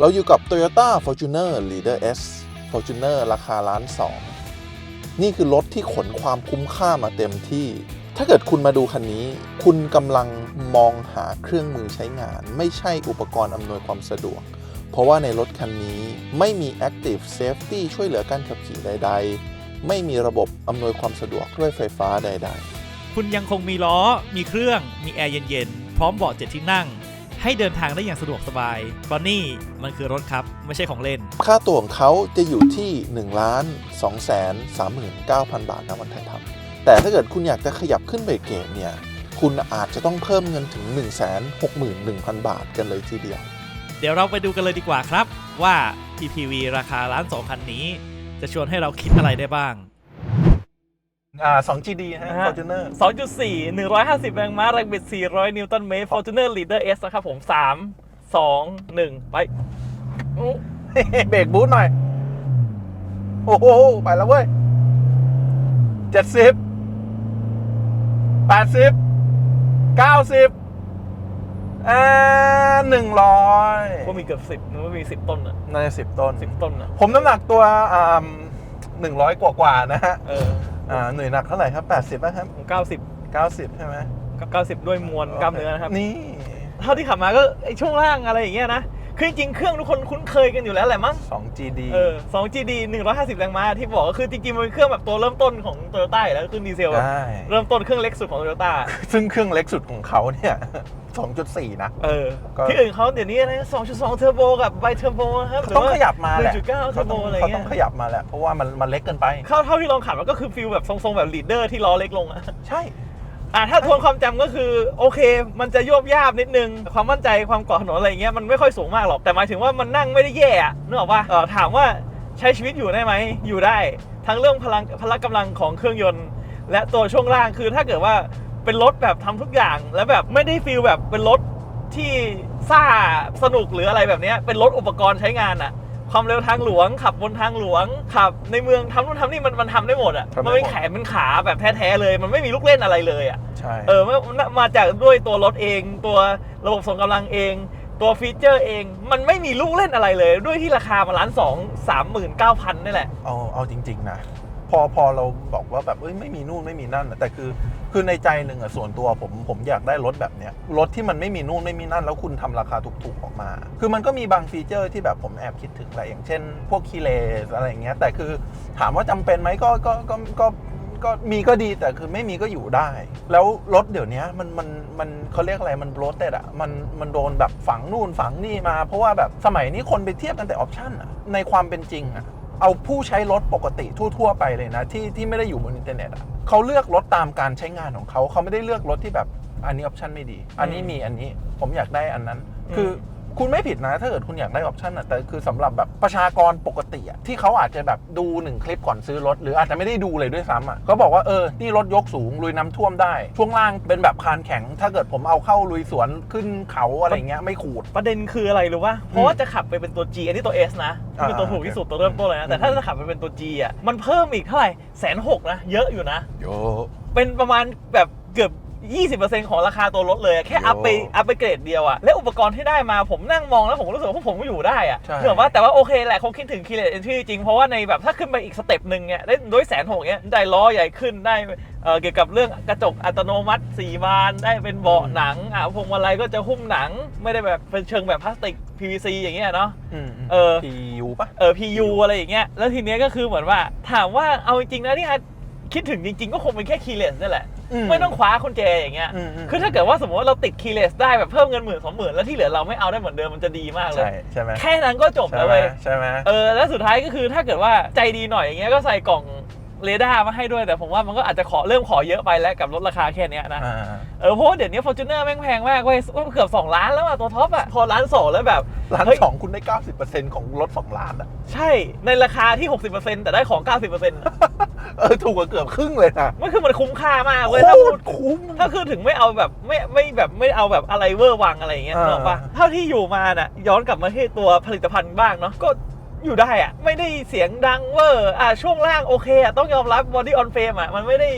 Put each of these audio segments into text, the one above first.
เราอยู่กับ Toyota Fortuner Leader S Fortuner ราคาล้านสองนี่คือรถที่ขนความคุ้มค่ามาเต็มที่ ถ้าเกิดคุณมาดูคันนี้ คุณกำลังมองหาเครื่องมือใช้งาน ไม่ใช่อุปกรณ์อำนวยความสะดวก เพราะว่าในรถคันนี้ไม่มี Active Safety ช่วยเหลือการขับขี่ใด ๆ ไม่มีระบบอำนวยความสะดวกด้วยไฟฟ้าใด ๆ คุณยังคงมีล้อ มีเครื่อง มีแอร์เย็นๆ พร้อมเบาะเจ็ดที่นั่ง ให้เดินทางได้อย่างสะดวกสบายเพราะนี่มันคือรถครับ ไม่ใช่ของเล่น ค่าตัวของเขาจะอยู่ที่1ล้าน2แสน39,000 บาทนะวันไทยทำแต่ถ้าเกิดคุณอยากจะขยับขึ้นไปเกรดเนี่ย คุณอาจจะต้องเพิ่มเงินถึง 1 6 1 0 0 0 บาทกันเลยทีเดียว เดี๋ยวเราไปดูกันเลยดีกว่าครับว่า PPV ราคาล้านสองคันนี้ จะชวนให้เราคิดอะไรได้บ้าง อ่า 2GD ฮะนะฮะ Fortuner 2.4 150แรงม้าแรงบิด400นิวตันเมตร Fortuner Leader S นะครับผม3 2 1ไปอู้เบรกบูทหน่อย โอ้โห ไปแล้วเว้ย70 80 90อ่า100ว่ามีเกือบ10นึกว่ามี10ต้นอะน่าจะ10ต้น10ต้นอะผมน้ำหนักตัวอ่าหนึ่งร้อยกว่ากว่าๆนะฮะเอออ่าหน่วยหนักเท่าไหร่ครับ 80ป่ะครับ ผม90 90 ใช่ไหมกับ90ด้วยมวลกล้ามเนื้อนะครับ นี่ เท่าที่ขับมาก็ไอช่วงล่างอะไรอย่างเงี้ยนะ คือจริงๆเครื่องทุกคนคุ้นเคยกันอยู่แล้วแหละมั้ง 2GD เออ 2GD 150 แรงม้าที่บอกก็คือจริงๆมันเป็นเครื่องแบบตัวเริ่มต้นของ Toyota อยู่แล้วเครื่องดีเซลแบบได้เริ่มต้นเครื่องเล็กสุดของ Toyota ซึ่งเครื่องเล็กสุดของเขาเนี่ย2.4 นะ เออ ก็ ที่อื่นเขาเดี๋ยวนี้อะไร2.2เทอร์โบกับไบเทอร์โบครับเขาต้องขยับมาแหละ1.9เทอร์โบอะไรเขาเงี้ต้อยงขยับมาแหละ เพราะว่ามันมันเล็กเกินไป เข้าเท่าที่ลองขับมันก็คือฟิลแบบทรงๆ แบบลีดเดอร์ที่ล้อเล็กลงอะใช่ อะถ้าทวนความจำก็คือโอเค มันจะยวบยาบนิดนึง ความมั่นใจความเกาะถนนอะไรเงี้ยมันไม่ค่อยสูงมากหรอกแต่หมายถึงว่ามันนั่งไม่ได้แย่อะนึกออกปะเออถามว่าใช้ชีวิตอยู่ได้ไหมอยู่ได้ ทั้งเรื่องพลังพละกำลังของเครื่องยนต์ และตัวช่วงล่างคือถ้าเกิดว่า เป็นรถแบบทำทุกอย่าง แล้วแบบไม่ได้ฟีลแบบเป็นรถที่ซ่าสนุกหรืออะไรแบบเนี้ยเป็นรถอุปกรณ์ใช้งานอะความเร็วทางหลวง ขับบนทางหลวง ขับในเมืองทำนู่นทำนี่มันมันทำได้หมดอะทำได้หมดมันไม่แขนเป็นขาแบบแท้ๆเลย มันไม่มีลูกเล่นอะไรเลยอะใช่เออมันมันมาจากด้วยตัวรถเอง ตัวระบบส่งกำลังเอง ตัวฟีเจอร์เอง มันไม่มีลูกเล่นอะไรเลย ด้วยที่ราคามาล้านสองสามหมื่นเก้าพันนี่แหละเอาเอาจริง ๆ นะ พอพอเราบอกว่าแบบเอ้ยไม่มีนู่นไม่มีนั่นน่ะแต่คือคือในใจหนึ่งอะส่วนตัวผมผมอยากได้รถแบบเนี้ยรถที่มันไม่มีนู่นไม่มีนั่น แล้วคุณทำราคาถูกๆออกมา คือมันก็มีบางฟีเจอร์ที่แบบผมแอบคิดถึงแหละอย่างเช่น พวกคีเลสอะไรอย่างเงี้ยแต่คือถามว่าจำเป็นไหมก็ก็ก็ก็ก็มีก็ดีแต่คือไม่มีก็อยู่ได้ แล้วรถเดี๋ยวนี้มันมันมันเขาเรียกอะไรมันโบรเต็ดอะมันมันโดนแบบฝังนู่นฝังนี่มา เพราะว่าแบบสมัยนี้คนไปเทียบกันแต่ออปชั่นอะในความเป็นจริงอะ เอาผู้ใช้รถปกติทั่ว ๆ ไปเลยนะ ที่ที่ไม่ได้อยู่บนอินเทอร์เน็ตอะเขาเลือกรถตามการใช้งานของเขาเขาไม่ได้เลือกรถที่แบบอันนี้ออปชันไม่ดี อันนี้มีอันนี้ผมอยากได้อันนั้น คือ คุณไม่ผิดนะ ถ้าเกิดคุณอยากได้ออปชันอะแต่คือสำหรับแบบประชากรปกติอะที่เขาอาจจะแบบดูหนึ่งคลิปก่อนซื้อรถ หรืออาจจะไม่ได้ดูเลยด้วยซ้ำอะเขาบอกว่าเออนี่รถยกสูงลุยน้ำท่วมได้ ช่วงล่างเป็นแบบคานแข็ง ถ้าเกิดผมเอาเข้าลุยสวนขึ้นเขาอะไรเงี้ยไม่ขูด ประเด็นคืออะไรรู้ป่ะเพราะว่าจะขับไปเป็นตัว G อันนี้ตัว S นะที่เป็นตัวอ่าถูกที่สุดตัวเริ่มต้นเลยนะแต่อืมถ้าจะขับไปเป็นตัว G อะมันเพิ่มอีกเท่าไหร่แสนหกนะเยอะอยู่นะโยเป็นประมาณแบบเกือบ 20%ของราคาตัวรถเลยอะแค่โอ้อัพไปอัพไปเกรดเดียวอะและอุปกรณ์ที่ได้มาผมนั่งมองแล้วผมก็รู้สึกว่าพวกผมก็อยู่ได้อะใช่ เนื่องว่าแต่ว่าโอเคแหละคงคิดถึงคีเลนที่จริง เพราะว่าในแบบถ้าขึ้นไปอีกสเต็ปหนึ่งเนี่ยได้ด้วยแสนหกเนี่ยได้ล้อใหญ่ขึ้นได้เอ่อเกี่ยวกับเรื่องกระจกอัตโนมัติ4บานได้เป็นเบาะหนังอะพวงมาลัยก็จะหุ้มหนังไม่ได้แบบเป็นเชิงแบบพลาสติก PVC อย่างเงี้ยเนาะอืมเออพียูปะเออ PU อะไรอย่างเงี้ย แล้วทีเนี้ยก็คือเหมือนว่าถามว่าเอาจริงๆนะที่ฮัท คิดถึงจริงๆ ก็คงเป็นแค่คีย์เลสนี่แหละ ไม่ต้องคว้าคนแจอย่างเงี้ยอืมอืมคือถ้าเกิดว่าสมมติว่าเราติดคีย์เลสได้แบบเพิ่มเงินหมื่นสองหมื่นแล้วที่เหลือเราไม่เอาได้เหมือนเดิมมันจะดีมากเลย ใช่ใช่ไหมแค่นั้นก็จบใช่แล้วไหมเว้ยใช่ไหมเออแล้วสุดท้ายก็คือถ้าเกิดว่าใจดีหน่อยอย่างเงี้ยก็ใส่กล่อง เรดาร์มาให้ด้วยแต่ผมว่ามันก็อาจจะขอเริ่มขอเยอะไปแล้วกับลดราคาแค่เนี้ยนะอ่าเออเพราะว่าเดี๋ยวนี้ Fortuner แม่งแพงมากเว้ยเกือบ 2 ล้านแล้วอะตัวท็อปอะพอล้านสองแล้วแบบล้านเฮ้ยสองคุณได้ 90%ของรถ 2 ล้านอะใช่ในราคาที่ 60%แต่ได้ของ 90%เออถูกกว่าเกือบครึ่งเลยนะมันคือมันคุ้มค่ามากโคเว้ยถ้าพูตดรคุ้มถ้าคือถึงไม่เอาแบบไม่ไม่แบบไม่เอาแบบอะไรเวอร์วังอะไรอย่างเงี้ยอ่านึกออกปะเท่าที่อยู่มาน่ะย้อนกลับมาที่ตัวผลิตภัณฑ์บ้างเนาะก็ อยู่ได้อะไม่ได้เสียงดังเวอร์อะช่วงล่างโอเคอะต้องยอมรับบอดี้ออนเฟรมอะมันไม่ได้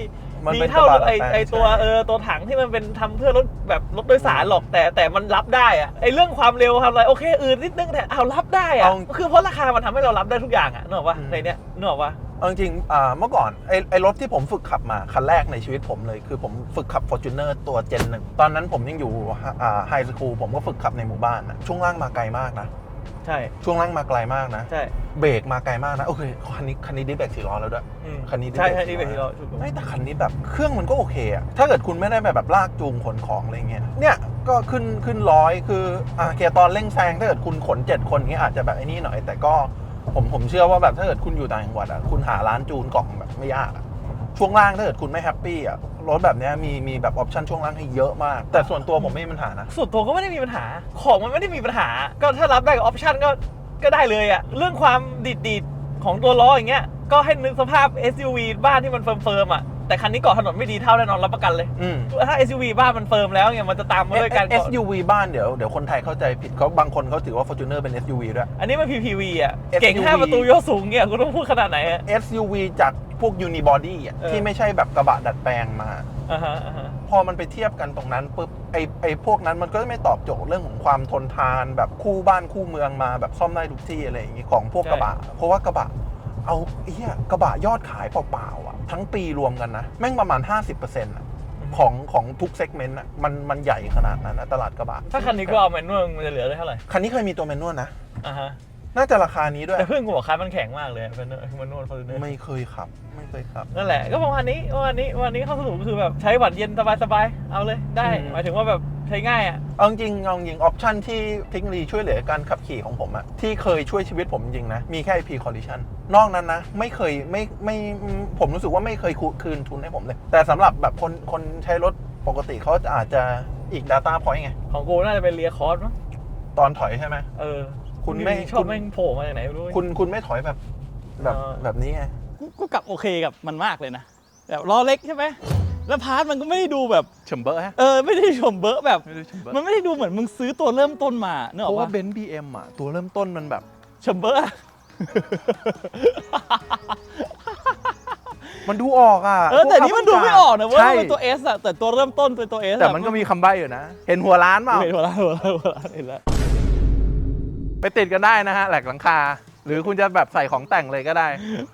มันมีเป็นเท่ารกะถบะไอดัดแปลงไอตัวใช่เออตัวถังที่มันเป็นทำเพื่อรถแบบรถโดยสารหรอกแต่แต่มันรับได้อะไอเรื่องความเร็วทำอะไรโอเคอื่นนิดนึงแต่เอารับได้อะเอาคือเพราะราคามันทำให้เรารับได้ทุกอย่างอะนึกออกปะอืม ในเนี้ยนึกออกปะเอาจริงๆอ่าเมื่อก่อนไอ้ไอ้รถที่ผมฝึกขับมา คันแรกในชีวิตผมเลย คือผมฝึกขับ Fortuner ตัวเจนหนึ่งตอนนั้นผมยังอยู่ไฮสคูลผมก็ฝึกขับในหมู่บ้านนะช่วงล่างมาไกลมากนะ ใช่ ช่วงล่างมาไกลมากนะ ใช่ เบรกมาไกลมากนะ โอเค คันนี้คันนี้ดิสเบรกสี่ล้อแล้วด้วย อืมคันนี้ใช่ดิสเบรกใช่นี่เป็นสี่ที่ล้เราอถูกไม่แต่คันนี้แบบเครื่องมันก็โอเคอะถ้าเกิดคุณไม่ได้แบบลากจูงขนของอะไรเงี้ย เนี่ยก็ขึ้นขึ้นร้อยคืออ่าโอเคตอนเร่งแซงถ้าเกิดคุณขนเจ็ดคนเงี้ยอาจจะแบบไอ้นี่หน่อย แต่ก็ผมผมเชื่อว่าแบบถ้าเกิดคุณอยู่ต่างจังหวัดอะคุณหาร้านจูนกล่องแบบไม่ยากอะ ช่วงล่างถ้าเกิดคุณไม่แฮปปี้อะรถแบบเนี้ยมีมีแบบออปชั่นช่วงล่างให้เยอะมาก แต่ส่วนตัวผมไม่มีปัญหานะ ส่วนตัวก็ไม่ได้มีปัญหา ของมันไม่ได้มีปัญหา ก็ถ้ารับได้กับออปชันก็ก็ได้เลยอะเรื่องความดีดดีดๆของตัวล้ออย่างเงี้ยก็ให้นึกสภาพ SUV บ้านที่มันเฟิร์มๆอะแต่คันนี้เกาะถนนไม่ดีเท่าแน่นอนรับประกันเลย อืม ถ้า SUV บ้านมันเฟิร์มแล้วเนี่ยมันจะตามมาด้วยการเกาะ SUV บ้านเดี๋ยวเดี๋ยวคนไทยเข้าใจผิดเขาบางคนเขาถือว่า Fortuner เป็น SUV ด้วย อันนี้มัน PPV อะ SUV เก่งห้าประตูยกสูงเนี่ยกูต้องพูดขนาดไหนอะ SUV จาก พวก Unibody อะเออ ที่ไม่ใช่แบบกระบะดัดแปลงมา อ่าฮะอ่าฮะพอมันไปเทียบกันตรงนั้นปุ๊บไอไอพวกนั้นมันก็ไม่ตอบโจทย์เรื่องของความทนทาน แบบคู่บ้านคู่เมืองมาแบบซ่อมได้ทุกที่อะไรอย่างงี้ของพวกกระบะ เพราะว่ากระบะ เอาเฮียกระบะยอดขายเปล่าๆอะทั้งปีรวมกันนะ แม่งประมาณ 50%อะของของทุกเซกเมนต์อะมันมันใหญ่ขนาดนั้นนะตลาดกระบะถ้าคันนี้กูเอาแมนนวลมันจะเหลือได้เท่าไหร่คันนี้เคยมีตัวแมนนวลนะ อ่าฮะ น่าจะราคานี้ด้วย แต่เพื่อนกูบอกคันมันแข็งมากเลยแมนนวลแมนนวลฟอร์จูเนอร์ไม่เคยขับ ไม่เคยขับ นั่นแหละก็ประมาณนี้ประมาณนี้วันนี้เข้าสรุปก็คือแบบใช้หวัดเย็นสบายๆ เอาเลยได้ อืม หมายถึงว่าแบบใช้ง่ายอะ เอาจริงเอาจริงออปชันที่เทคโนโลยีช่วยเหลือการขับขี่ของผมอะที่เคยช่วยชีวิตผมจริงนะ มีแค่ IP Collision นอกนั้นนะ ไม่เคยไม่ไม่ผมรู้สึกว่าไม่เคยคืนทุนให้ผมเลย แต่สำหรับแบบคนคนใช้รถปกติเขาอาจจะอีก Data Point ไง ของกูน่าจะเป็นเรียคอร์สมั้งตอนถอยใช่ไหม เออ คุณไม่ชอบคุณ แม่งโผล่มาจากไหนไม่รู้ คุณคุณไม่ถอยแบบแบบเออ แบบนี้ไง กูกูกลับโอเคกับมันมากเลยนะแบบล้อเล็กใช่ไหมแล้วพาร์ทมันก็ไม่ได้ดูแบบ เฉิมเบอร์ฮะ เออไม่ได้ชมเบอะแบบ ไม่ได้เฉิมเบอร์มันไม่ได้ดูเหมือนมึงซื้อตัวเริ่มต้นมาเนกเพอะราะว่าว่าเบนซ์บีเอ็มอะตัวเริ่มต้นมันแบบ ชมเบอะ มันดูออกอะเออแต่นี่มันดูไม่ออกนะเว่าใช่เป็นตัว S อะแต่ตัวเริ่มต้นเป็นตัว S แต่มันก็มีคำใบ้อยู่นะ เห็นหัวร้านเปล่า เห็นหัวละหัวละหัวละเห็นแล้ว ไปติดกันได้นะฮะแหลกหลังคา หรือคุณจะแบบใส่ของแต่งเลยก็ได้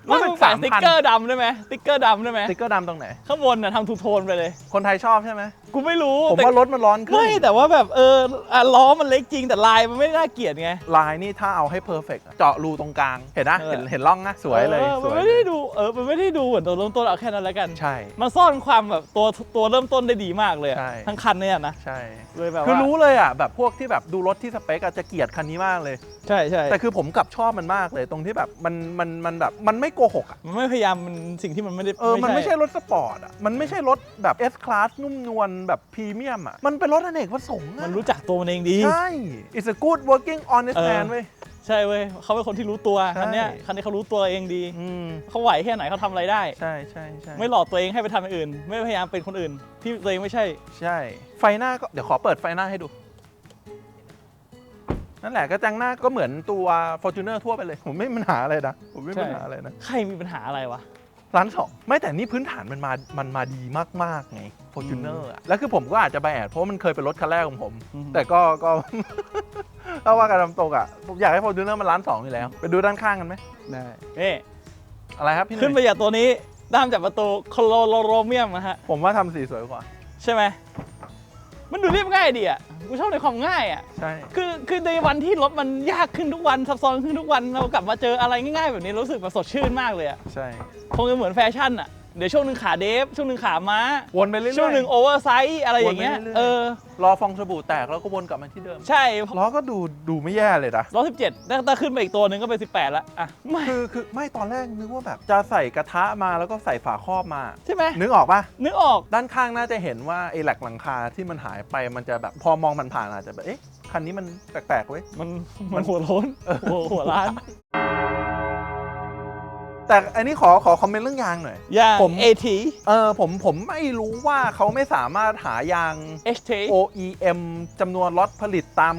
ว่ามึงใส่สติ๊กเกอร์ดำได้ไหมสติ๊กเกอร์ดำได้ไหมสติ๊กเกอร์ดำตรงไหน ข้างบนน่ะทำทูโทนไปเลย คนไทยชอบใช่ไหมกูไม่รู้ผมแต่ว่ารถมันร้อนขึ้น ไม่แต่ว่าแบบเอออะล้อมันเล็กจริงแต่ลายมันไม่น่าเกลียดไง ลายนี่ถ้าเอาให้เพอร์เฟกเจาะรูตรงกลาง เห็นนะเออ เห็นเห็นร่องนะสวยเลยออสมันวยไม่เลได้ยดูเออมันไม่ได้ดูเหมือนตัวเริ่มต้นเอาแค่นั้นแล้วกันใช่ มันซ่อนความแบบตัวตัวเริ่มต้นได้ดีมากเลยอะใช่ ทั้งคันเนี่ยนะใช่ เลยแบบคือว่ารู้เลยอะแบบพวกที่แบบดูรถที่สเปคอาจจะเกลียดคันนี้มากเลย ใช่ใช่แต่คือผมกลับชอบมันมากเลยตรงที่แบบมันมันมันแบบมันไม่โกหกอะมันไม่พยายามมันสิ่งที่มันไม่ได้เออมันไม่ใช่รถสปอร์ตอะมันไม่ใช่รถแบบ S Class นุ่มนวลแบบพรีเมียมอะมันเป็นรถอเนกประสงค์อะมันรู้จักตัวมันเองดีใช่ it's a good working honest เออ man เว้ยใช่เว้ยเขาเป็นคนที่รู้ตัวใช่คันเนี้ยคันนี้เขารู้ตัวเองดีอืมเขาไหวแค่ไหนเขาทำอะไรได้ใช่ใช่ใช่ไม่หลอกตัวเองให้ไปทำอย่างอื่น ไม่พยายามเป็นคนอื่น ที่ตัวเองไม่ใช่ ใช่ ไฟหน้าก็เดี๋ยวขอเปิดไฟหน้าให้ดู นั่นแหละกระจังหน้าก็เหมือนตัว Fortuner ทั่วไปเลย ผมไม่มีปัญหาอะไรนะ ผมไม่มีใช่ปัญหาอะไรนะ ใครมีปัญหาอะไรวะ ร้านสองไม่แต่นี่พื้นฐานมันมา มันมาดีมาก ๆ ไง Fortuner อะแล้วคือผมก็อาจจะไปแอดเพราะว่ามันเคยเป็นรถคันแรกของผม อืม แต่ก็ก็ ถ้าว่ากันตามตรงอะ ผมอยากให้ Fortuner มันร้านสองอยู่แล้ว ไปดูด้านข้างกันไหมได้นี่อะไรครับพี่หขึ้นไปนุ่ยจากตัวนี้ด้ามจับประตูโคโลโรเมียมนะฮะ ผมว่าทำสีสวยกว่า ใช่ไหม มันดูเรียบง่ายดีอะกูชอบในความง่ายอะใช่ คือคือในวันที่รถมันยากขึ้นทุกวันซับซ้อนขึ้นทุกวันเรากลับมาเจออะไรง่ายๆแบบนี้รู้สึกแบบสดชื่นมากเลยอะใช่คงจะเหมือนแฟชั่นอะ เดี๋ยวช่วงหนึ่งขาเดฟ ช่วงหนึ่งขาม้า วนไปเรื่อยๆช่วงหนึ่งโอเวอร์ไซส์อะไรอย่างเงี้ย วนไปเรื่อยๆเออ รอฟองสบู่แตกแล้วก็วนกลับมาที่เดิมใช่ล้อก็ดูดูไม่แย่เลยนะ ร้อยสิบเจ็ดถ้าขึ้นไปอีกตัวหนึ่งก็เป็นสิบแปดละอะไม่คือคือไม่ตอนแรกนึกว่าแบบจะใส่กระทะมาแล้วก็ใส่ฝาครอบมา ใช่ไหมนึกออกปะนึกออก ด้านข้างน่าจะเห็นว่าไอ้แหลกหลังคาที่มันหายไปมันจะแบบพอมองมันผ่านๆอาจจะแบบเอ๊ะคันนี้มันแปลกๆเว้ย มันมันหัวโล้นหัวหัวร้าน แต่อันนี้ขอขอคอมเมนต์เรื่องยางหน่อยอย่าง ผม AT เออผมผมไม่รู้ว่าเขาไม่สามารถหายาง HT OEM จำนวนล็อตผลิตตาม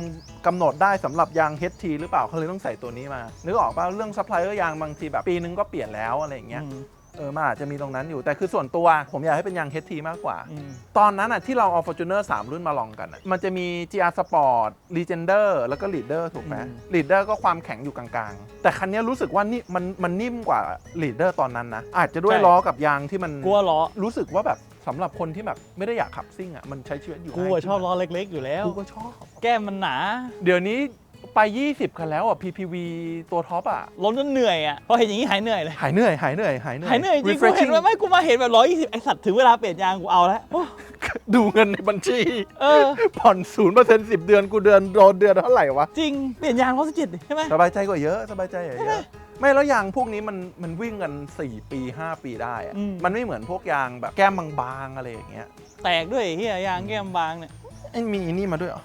กำหนดได้สำหรับยาง HT หรือเปล่าเขาเลยต้องใส่ตัวนี้มา นึกออกป่ะเรื่องซัพพลายเออร์ยางบางทีแบบปีนึงก็เปลี่ยนแล้วอะไรอย่างเงี้ยอืม เออมันอาจจะมีตรงนั้นอยู่แต่คือส่วนตัวผมอยากให้เป็นยาง HT มากกว่า อืม ตอนนั้นอะที่เราเอา Fortuner 3 รุ่นมาลองกันอะมันจะมี GR Sport Legender แล้วก็ Leader ถูกไหม อืม Leader ก็ความแข็งอยู่กลางๆ แต่คันนี้รู้สึกว่านี่มันมันนิ่มกว่า Leader ตอนนั้นนะ อาจจะด้วยล้อกับยางที่มันกูว่าล้อรู้สึกว่าแบบสำหรับคนที่แบบไม่ได้อยากขับซิ่งอะมันใช้ชีวิตอยู่กูง่ายอะชอบขึ้นล้อเล็กๆอยู่แล้ว กูก็ชอบ แก้มมันหนา เดี๋ยวนี้ ไป 20 คันแล้วอะ PPV ตัวท็อปอะ ล้นจนเหนื่อยอะพอเห็นอย่างนี้หายเหนื่อยเลย หายเหนื่อย หายเหนื่อย หายเหนื่อย หายเหนื่อยจริงกูเห็น Refreshing ว่าไม่กูมาเห็นแบบร้อยยี่สิบไอสัตว์ถึงเวลาเปลี่ยนยางกูเอาแล้วโอ้ดูเงินในบัญชี เออ ผ่อนศูนย์เปอร์เซ็นต์สิบเดือน กูเดือนโดนเดือนเท่าไหร่วะ จริงเปลี่ยนยางร้อยสิบเจ็ดใช่ไหม สบายใจกว่าเยอะ สบายใจกว่าเยอะ ไม่แล้วยางพวกนี้มันมันวิ่งกัน 4 ปี 5 ปีได้อะอืม มันไม่เหมือนพวกยางแบบแก้มบางๆอะไรอย่างเงี้ยแตกด้วยไอ้เฮียยางแก้มบางเนี่ยไอ้มีนี่มาด้วยเหรอ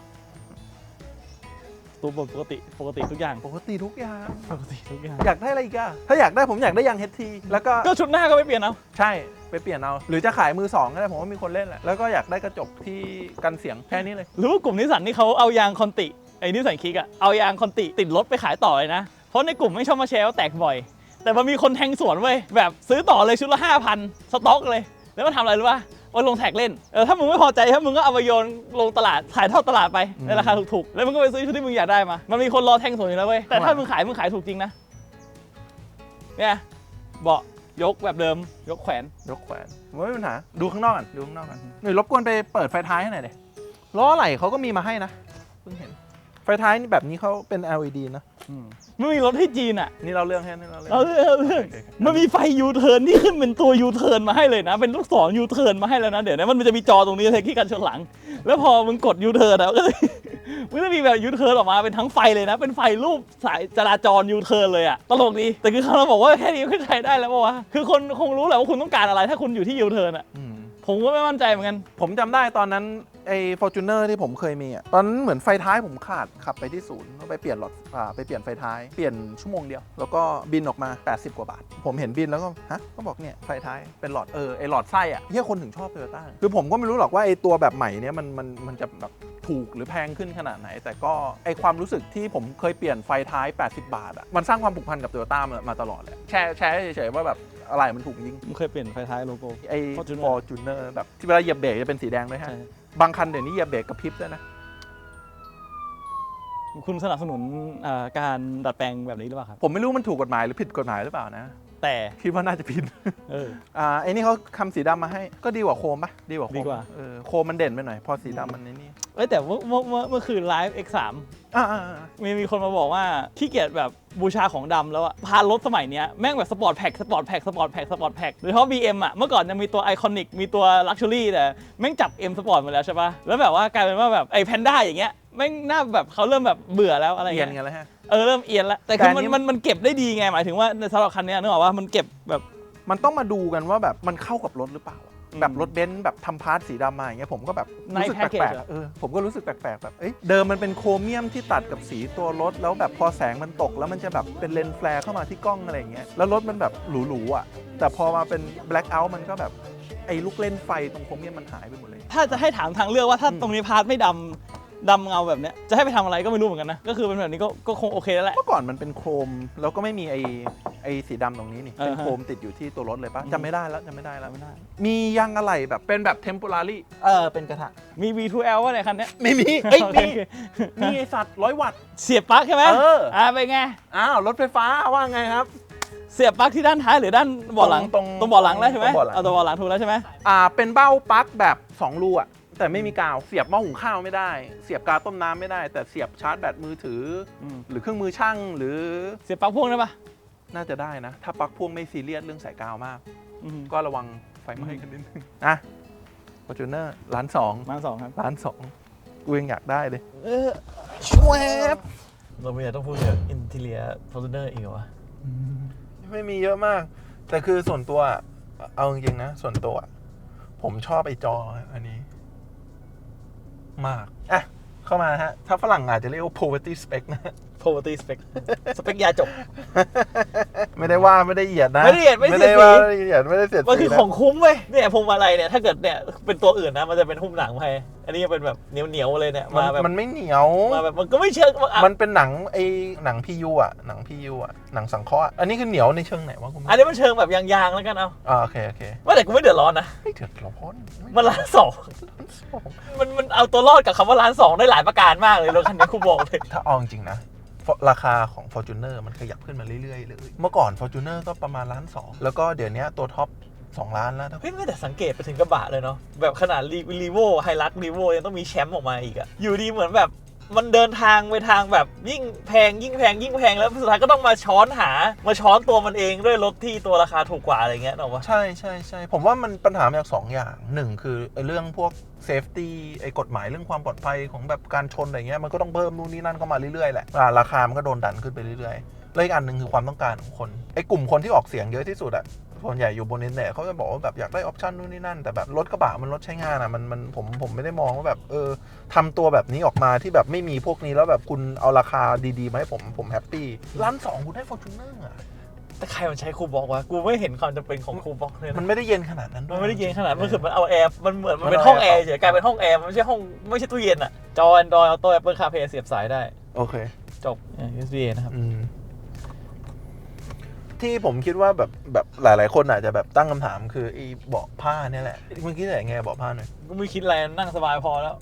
ตัวปกติปกติทุกอย่างปกติทุกอย่าง ปกติทุกอย่าง อยากได้อะไรอีกอะถ้าอยากได้ผมอยากได้ยาง HT แล้วก็ก็ชุดหน้าก็ไม่เปลี่ยนเอาใช่ไปเปลี่ยนเอา หรือจะขายมือสองก็ได้ผมว่ามีคนเล่นแหละแล้วก็อยากได้กระจกที่กันเสียงแค่นี้เลยหรือว่ากลุ่มนิสสันนี่เขาเอายางคอนติไอ้นิสสันคิกอะเอายางคอนติติดรถไปขายต่อเลยนะ เพราะในกลุ่มไม่ชอบมาแชร์ว่าแตกบ่อย แต่มันมีคนแทงสวนเว้ยแบบซื้อต่อเลยชุดละห้าพันสต็อกเลย แล้วมันทำอะไรรู้ป่ะ ว่าลงแท็กเล่นเออถ้ามึงไม่พอใจถ้ามึงก็เอาไปโยนลงตลาดขายทอดตลาดไปในราคาถูกๆแล้วมึงก็ไปซื้อชุดที่มึงอยากได้มา มันมีคนรอแทงสวนอยู่แล้วเว้ยแต่ถ้ามึงขายมึงขายถูกจริงนะเนี่ยเบาะยกแบบเดิม ยกแขวนยกแขวนผมว่าไม่มีปัญหาดูข้างนอกกันดูข้างนอกกันหน่วยรบกวนไปเปิดไฟท้ายให้หน่อยเดล้อไหล่เขาก็มีมาให้นะเพิ่งเห็น ไฟท้ายนี่แบบนี้เขาเป็น LED นะมันมีรถที่จีนอะนี่เราเรื่องแค่นี้เราเรื่อง เอาเรื่องเอาเรื่องมันมีไฟยูเทิร์นที่ขึ้นเป็นตัวยูเทิร์นมาให้เลยนะ เป็นลูกศรยูเทิร์นมาให้แล้วนะ เดี๋ยวนะมันจะมีจอตรงนี้เลยที่กันชนหลัง แล้วพอมึงกดยูเทิร์นอะก็จะ มันจะมีแบบยูเทิร์นออกมาเป็นทั้งไฟเลยนะ เป็นไฟรูปสายจราจรยูเทิร์นเลยอะตลกดีแต่คือเขาบอกว่าแค่นี้ก็ใช้ได้แล้วปะวะคือคนคงรู้แหละว่าคุณต้องการอะไรถ้าคุณอยู่ที่ยูเทิร์นอะอืมผมก็ไม่มั่นใจเหมือนกัน ผมจำได้ตอนนั้น ไอ้ Fortuner ที่ผมเคยมีอะตอนนั้นเหมือนไฟท้ายผมขาดขับไปที่ศูนย์ก็ไปเปลี่ยนหลอดอ่าไปเปลี่ยนไฟท้ายเปลี่ยนชั่วโมงเดียว แล้วก็บินออกมา 80 กว่าบาท ผมเห็นบินแล้วก็ฮะก็บอกเนี่ยไฟท้ายเป็นหลอดเออไอหลอดไส้อะเฮียคนถึงชอบโตโยต้าคือผมก็ไม่รู้หรอกว่าไอตัวแบบใหม่เนี่ยมันมันมันจะแบบถูกหรือแพงขึ้นขนาดไหน แต่ก็ไอความรู้สึกที่ผมเคยเปลี่ยนไฟท้าย 80 บาทอะมันสร้างความผูกพันกับโตโยต้ามามาตลอดเลยแชร์แชร์เฉยๆว่าแบบอะไรมันถูกจริงผมเคยเปลี่ยนไฟท้ายโลโก้ไอ้ Fortuner Fortuner แบบที่เวลาเหยียบเบรกจะเป็นสีแดงด้วยฮะ ใช่ บางคันเดี๋ยวนี้เหยียบเบรกกระพริบด้วยนะ คุณสนับสนุนเอ่อการดัดแปลงแบบนี้หรือเปล่าครับ ผมไม่รู้มันถูกกฎหมายหรือผิดกฎหมายหรือเปล่านะ แต่คิดว่าน่าจะผิดเออ อ่าไอ้นี่เขาคำสีดำมาให้ก็ดีกว่าโคมปะดีกว่าโคมดีกว่า เออโคมมันเด่นไปหน่อย พอสีดำมันในนี่เอ้ยแต่เมื่อเมื่อเมื่อเมื่อคืนไลฟ์ X3 อ่าอ่าอ่ามีมีคนมาบอกว่าขี้เกียจแบบบูชาของดำแล้วอะพารถสมัยเนี้ยแม่งแบบสปอร์ตแพ็คสปอร์ตแพ็คสปอร์ตแพ็คสปอร์ตแพ็คโดยเฉพาะ BM อะเมื่อก่อนยังมีตัวไอคอนิกมีตัวลักชัวรี่แต่แม่งจับ M สปอร์ตมาแล้วใช่ปะแล้วแบบว่ากลายเป็นว่าแบบไอแพนด้าอย่างเงี้ยแม่งน่าแบบเขาเริ่มแบบเบื่อแล้วอะไรเอียนเงี้ยกันแล้วฮะ เออเริ่มเอียนแล้วแต่คือแต่อัมันนนี้ มันมันเก็บได้ดีไงหมายถึงว่าในสำหรับคันเนี้ยนึกออกว่ามันเก็บแบบ มันต้องมาดูกันว่าแบบมันเข้ากับรถหรือเปล่าอืมแบบรถเบนซ์แบบทำพาร์ทสีดำมาอย่างเงี้ยผมก็แบบในรู้สึกแป package ลกอะๆเออผมก็รู้สึกแปลกๆแบบเอ้ยเดิมมันเป็นโครเมียมที่ตัดกับสีตัวรถ แล้วแบบพอแสงมันตกแล้วมันจะแบบเป็นเลนส์แฟร์เข้ามาที่กล้องอะไรอย่างเงี้ยแล้วรถมันแบบหรูๆอะแต่พอมาเป็นแบล็ k เอาท์มันก็แบบไอ้ลูกเล่นไฟตรงโครเมียมมันหายไปหมดเลย ถ้าจะให้ถามทางเลือกว่าถ้าอืม ตรงนี้พาร์ทไม่ดำ ดำเงาแบบเนี้ยจะให้ไปทำอะไรก็ไม่รู้เหมือนกันนะ ก็คือเป็นแบบนี้ก็ก็คงโอเคแล้วแหละ เมื่อก่อนมันเป็นโครม แล้วก็ไม่มีไอ้ไอ้สีดำตรงนี้นี่ เป็นอ่าฮะ โครมติดอยู่ที่ตัวรถเลยปะอืมจำไม่ได้แล้วจำไม่ได้แล้ว ไม่ได้ มียางอะไหล่แบบเป็นแบบ temporary เออเป็นกระทะมี V2L ว่าในคันเนี้ยไม่มีเอ้ยโอเคมี มีไอสัตว์ร้อยวัตต์ เสียบปลั๊กใช่ไหมเอออ่าเป็นไง อ้าวรถไฟฟ้าว่าไงครับ เสียบปลั๊กที่ด้านท้ายหรือด้านเบาะหลังตรงตรงเบาะหลังแล้วใช่ไหมตรงเบาะหลัง เอาตัวเบาะหลังถูกแล้วใช่ไหมอ่าเป็นเบ้าปลั๊กแบบ 2 รูอะ แต่ไม่มีกาวเสียบหม้อหุงข้าวไม่ได้ เสียบกาวต้มน้ำไม่ได้ แต่เสียบชาร์จแบตมือถือหรือเครื่องมือช่างหรือเสียบปลั๊กพ่วงได้ปะน่าจะได้นะ ถ้าปลั๊กพ่วงไม่ซีเรียสเรื่องสายกาวมาก อืม ก็ระวังไฟไหม้กันนิดนึงนะฟอร์จูเนอร์ล้านสองมาสองครับ ล้านสองกูยังอยากได้เลยเออชวบเราไม่อยากต้องพูดเกี่ยวกับอินทีเลียฟอร์จูเนอร์อีกเหรอวะไม่มีเยอะมาก แต่คือส่วนตัวอะเอาจริงๆนะ ส่วนตัวอะผมชอบไอ้จออันนี้ มาก อะ เข้ามาฮะ ถ้าฝรั่งอาจจะเรียกว่า poverty spec นะ poverty spec สเปคยาจบ ไม่ได้ว่าไม่ได้เหยียดนะไม่ได้เหยียดไม่ได้ไม่ได้เสียดว่าสีไม่ได้เหยียดไม่ได้เสียดมันคือสีนะของคุ้มเว้ยเนี่ยพวงมาลัยเนี่ยถ้าเกิดเนี่ยเป็นตัวอื่นนะมันจะเป็นหุ้มหนังไปอันนี้เป็นแบบเหนียวเหนียวๆเลยเนี่ยมันมาแบบมันไม่เหนียว มาแบบมันก็ไม่เชิงว่าอะมันเป็นหนังไอ้หนังพียูอะหนังพียูอะหนังสังเคราะห์อะอันนี้คือเหนียวในเชิงไหนวะคุณอันนี้มันเชิงแบบยางๆแล้วกันเอาอ่าโอเคโอเคว่าแต่กูไม่เดือดร้อนนะไม่เดือดร้อนไมันล้านสองมันมันเอาตัวรอดกับคำว่าล้านสองได้หลายประการมากเลยรถคันนี้กูบอกเลย ถ้าเอาจริงๆนะ ราคาของ Fortuner มันขยับขึ้นมาเรื่อยๆเลย เมื่อก่อน Fortuner ก็ประมาณล้านสองแล้วก็เดี๋ยวนี้ตัวท็อป2ล้านแล้วเฮ้ยไม่แต่สังเกตไปถึงกระบะเลยเนาะแบบขนาดรีโวไฮรักรีโวยังต้องมีแชมป์ออกมาอีกอะอยู่ดีเหมือนแบบ มันเดินทางไปทางแบบยิ่งแพงยิ่งแพงยิ่งแพงแล้วสุดท้ายก็ต้องมาช้อนหา มาช้อนตัวมันเองด้วยรถที่ตัวราคาถูกกว่าอะไรเงี้ยเนอวะใช่ใช่ใช่ผมว่ามันปัญหามาจากสองอย่างหนึ่งคือเรื่องพวกเซฟตี้ไอ้กฎหมายเรื่องความปลอดภัยของแบบการชนอะไรเงี้ยมันก็ต้องเพิ่มนู่นนี่นั่นเข้ามาเรื่อยๆแหละราคามันก็โดนดันขึ้นไปเรื่อยๆแล้วอีกอันหนึ่งคือความต้องการของคนไอ้กลุ่มคนที่ออกเสียงเยอะที่สุดอะ ส่วนใหญ่อยู่บนอินเทอร์เน็ตเขาจะบอกว่าแบบอยากได้ออปชันนู่นนี่นั่น แต่แบบรถกระบะมันรถใช้งานอะมันมันผมผมไม่ได้มองว่าแบบเออทำตัวแบบนี้ออกมาที่แบบไม่มีพวกนี้แล้วแบบคุณเอาราคาดีๆมาให้ผมผมแฮปปี้ล้านสองคุณได้ฟอร์จูเนอร์อะแต่ใครมันใช้คูบอกวะ กูไม่เห็นความจำเป็นของคูบอกเลยนะมันไม่ได้เย็นขนาดนั้นด้วมัยนไม่ได้เย็นขนาดนั้นมันคือมันเอาแอร์ มันเหมือนมันมันเป็นเอาห้องแอแอร์ร์เฉยกลายเป็นห้องแอร์ มันไม่ใช่ห้องไม่ใช่ตู้เย็นอะจอ Android Auto Apple CarPlay เสียบสายได้ โอเค จบอะ USB A นะครับอืม ที่ผมคิดว่าแบบแบบหลาย ๆ คนอาจจะแบบตั้งคำถามคือไอ้เบาะผ้าเนี่ยแหละเมื่อกี้ไหนไงเบาะผ้าหน่อยกูไม่คิดอะไรนั่งสบายพอแล้ว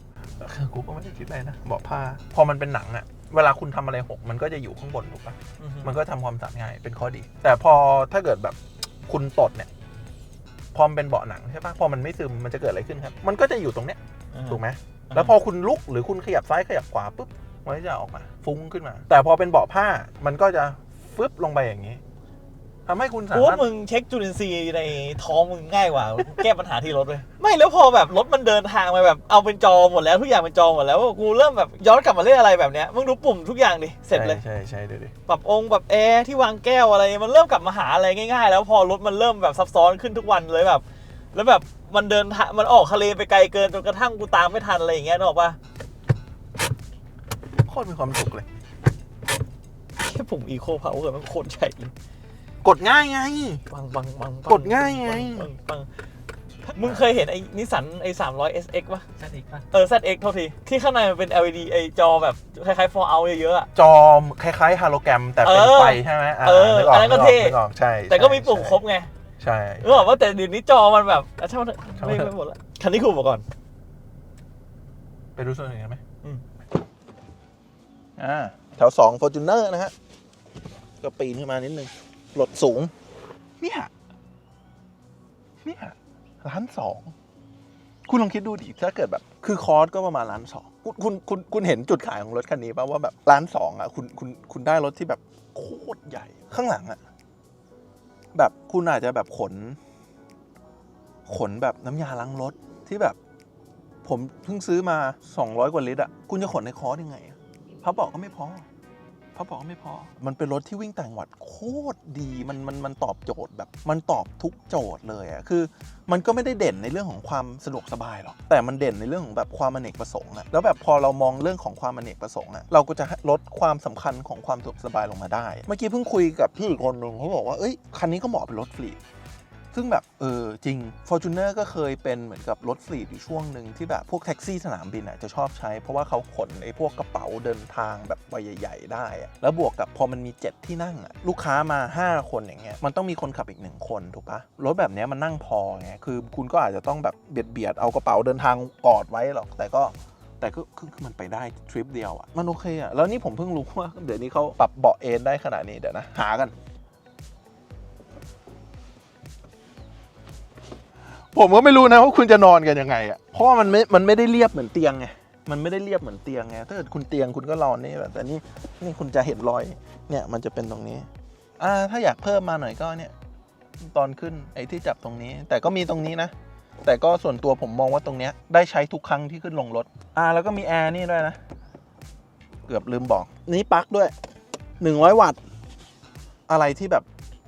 กูก็ไม่ได้คิดอะไรนะเบาะผ้า พอมันเป็นหนังอะเวลาคุณทำอะไรหกมันก็จะอยู่ข้างบนถูกปะอือฮึมันก็ทำความสะอาดง่ายเป็นข้อดี แต่พอถ้าเกิดแบบคุณตดเนี่ยพอมันเป็นเบาะหนังใช่ปะพอมันไม่ซึมมันจะเกิดอะไรขึ้นครับ มันก็จะอยู่ตรงเนี้ยถูกไหมแล้วพอคุณลุกหรือคุณขยับซ้ายขยับขวาปุ๊บมันก็จะออกมา ฟุ้งขึ้นมา แต่พอเป็นเบาะผ้ามันก็จะฟึบลงไปอย่างนี้ ทำให้คุณสากูมาว่ารถมึงเช็คจุลินทรีย์ในท้องมึงง่ายกว่า แก้ปัญหาที่รถเลย ไม่แล้วพอแบบรถมันเดินทางมาแบบเอาเป็นจอหมดแล้วทุกอย่างเป็นจอหมดแล้วกูเริ่มแบบย้อนกลับมาเล่นอะไรแบบเนี้ยมึงดูปุ่มทุกอย่างดิเสร็จเลย ใช่ใช่ใช่เดี๋ยวดิปรับองค์ปรับแอร์ที่วางแก้วอะไร มันเริ่มกลับมาหาอะไรง่ายๆ แล้วพอรถมันเริ่มแบบซับซ้อนขึ้นทุกวันเลยแบบ แล้วแบบมันเดินทางมันออกทะเลไปไกลเกินจนกระทั่งกูตามไม่ทันอะไรอย่างเงี้ยนึกออกปะโคตรมีความสุขเลยแค่ปุ่มอีโคพาวเวอร์มันโคตรใหญ่เลย กดง่ายไง ปังปังปังปักดง่ายไง ปังปังมึงเคยเห็นไอ้นิสสันไอ้300 SX ป่ะนั่นอีกป่ะเออ ZX โทษที ที่ข้างในมันเป็น LED ไอ้จอแบบ คล้ายๆ for out เยอะๆอะ จอคล้ายๆฮาโลแกรมแต่เป็นเออไฟใช่ไหมอ่าเออนึกออกอันนั้นก็นึกออกเท่ นึกออกใช่แต่ก็มีปุ่มใช่ครบไงใช่เออว่าแต่เดี๋ยวนี้จอมันแบบอะช่างมันเถอะช่างมัไม่นเถอะ ไม่หมดละคันนี้คูมาก่อนไปดูส่วนหนึ่งกันไหมอืม อ่าแถวสองฟอร์จูเนอร์นะฮะ ก็ปีนขึ้นมานิดนึง รถสูง เนี่ย เนี่ยล้านสอง คุณลองคิดดูดิ ถ้าเกิดแบบ คือคอร์สก็ประมาณล้านสอง คุณคุณคุณคุณเห็นจุดขายของรถคันนี้ป่ะว่าแบบล้านสองอะ คุณคุณคุณได้รถที่แบบโคตรใหญ่ ข้างหลังอะ แบบคุณอาจจะแบบขน ขนแบบน้ำยาล้างรถที่แบบ ผมเพิ่งซื้อมา 200 กว่าลิตรอะ คุณจะขนในคอร์สยังไงพับเบอกก็ไม่พอ พับเบอกว่าไม่พอ มันเป็นรถที่วิ่งต่างจังหวัดโคตรดี มันมันมันตอบโจทย์แบบ มันตอบทุกโจทย์เลยอะคือ มันก็ไม่ได้เด่นในเรื่องของความสะดวกสบายหรอก แต่มันเด่นในเรื่องของแบบความอเนกประสงค์อะแล้วแบบพอเรามองเรื่องของความอเนกประสงค์อะเราก็จะลดความสำคัญของความสะดวกสบายลงมาได้ เมื่อกี้เพิ่งคุยกับพี่อีกคนหนึ่งเขาบอกว่า เอ้ย คันนี้ก็เหมาะเป็นรถฟรี ซึ่งแบบเออจริง Fortuner ก็เคยเป็นเหมือนกับรถฟลีดอยู่ช่วงหนึ่งที่แบบพวกแท็กซี่สนามบินอะจะชอบใช้ เพราะว่าเขาขนไอ้พวกกระเป๋าเดินทางแบบใบใหญ่ๆได้อะแล้วบวกกับพอมันมี 7 ที่นั่งอะลูกค้ามา 5 คนอย่างเงี้ยมันต้องมีคนขับอีกหนึ่งคนถูกปะรถแบบเนี้ยมันนั่งพอไงคือคุณก็อาจจะต้องแบบเบียดเบียดๆเอากระเป๋าเดินทางกอดไว้หรอกแต่ก็แต่ก็คือคือมันไปได้ทริปเดียวอะมันโอเคอะแล้วนี่ผมเพิ่งรู้ว่าเดี๋ยวนี้เขาปรับเบาะเอนได้ขนาดนี้เดี๋ยวนะหากัน ผมก็ไม่รู้นะว่าคุณจะนอนกันยังไงอะเพราะว่ามันไม่มันไม่ได้เรียบเหมือนเตียงไงมันไม่ได้เรียบเหมือนเตียงไงถ้าเกิดคุณเตียงคุณก็นอนนี่แบบแต่นี่นี่คุณจะเห็นรอยเนี่ยมันจะเป็นตรงนี้อ่าถ้าอยากเพิ่มมาหน่อยก็เนี่ยตอนขึ้นไอ้ที่จับตรงนี้ แต่ก็มีตรงนี้นะ แต่ก็ส่วนตัวผมมองว่าตรงเนี้ยได้ใช้ทุกครั้งที่ขึ้นลงรถอ่าแล้วก็มีแอร์นี่ด้วยนะเกือบลืมบอก นี่ปลั๊กด้วย 100 วัตต์ อะไรที่แบบ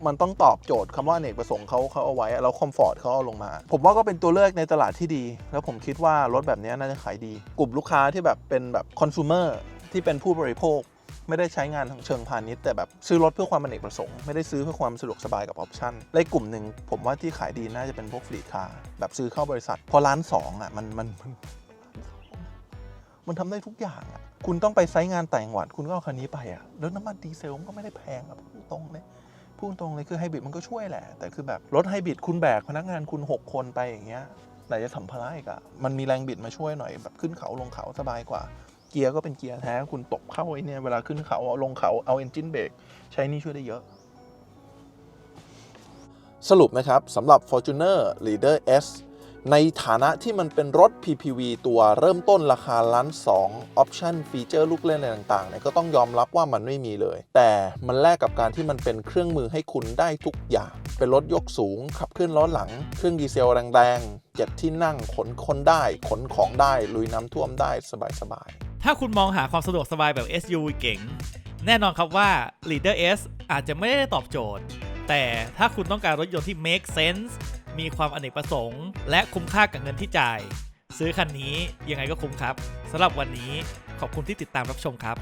มันต้องตอบโจทย์คำว่าอเนกประสงค์เขาเขาเอาไว้ แล้วคอมฟอร์ตเขาเอาลงมา ผมว่าก็เป็นตัวเลือกในตลาดที่ดี แล้วผมคิดว่ารถแบบนี้น่าจะขายดี กลุ่มลูกค้าที่แบบเป็นแบบคอน sumer ที่เป็นผู้บริโภค ไม่ได้ใช้งานทางเชิงพาณิชย์แต่แบบซื้อรถเพื่อความอเนกประสงค์ไม่ได้ซื้อเพื่อความสะดวกสบายกับออปชั่นและกลุ่มหนึ่งผมว่าที่ขายดีน่าจะเป็นพวกฟลีคาร์แบบซื้อเข้าบริษัท พอร้านสองอะมันมันมันทำได้ทุกอย่างอะคุณต้องไปไซต์งานแต่งหวัด คุณก็เอาคันนี้ไปอะ แล้วน้ำมันดีเซลก็ไม่ได้แพงอะตรงเลย พูดตรงเลยคือไฮบริดมันก็ช่วยแหละ แต่คือแบบรถไฮบริดคุณแบกพนักงานคุณ 6 คนไปอย่างเงี้ยไหนจะสัมภาระอีกอะมันมีแรงบิดมาช่วยหน่อยแบบขึ้นเขาลงเขาสบายกว่า เกียร์ก็เป็นเกียร์แท้คุณตบเข้าไอ้เนี่ยเวลาขึ้นเขาเอาลงเขาเอาเอนจินเบรกใช้นี่ช่วยได้เยอะ สรุปนะครับสำหรับ Fortuner Leader S ในฐานะที่มันเป็นรถ PPV ตัวเริ่มต้นราคาล้านสองออปชันฟีเจอร์ลูกเล่นอะไรต่างๆเนี่ยก็ต้องยอมรับว่ามันไม่มีเลย แต่มันแลกกับการที่มันเป็นเครื่องมือให้คุณได้ทุกอย่าง เป็นรถยกสูง ขับเคลื่อนล้อหลัง เครื่องดีเซลแรงๆเจ็ดที่นั่งขนคนได้ ขนของได้ ลุยน้ำท่วมได้สบายๆถ้าคุณมองหาความสะดวกสบายแบบ SUV เก๋งแน่นอนครับว่า Leader S อาจจะไม่ได้ตอบโจทย์ แต่ถ้าคุณต้องการรถยนต์ที่ make sense มีความอเนกประสงค์ และคุ้มค่ากับเงินที่จ่าย ซื้อคันนี้ยังไงก็คุ้มครับสำหรับวันนี้ขอบคุณที่ติดตามรับชมครับ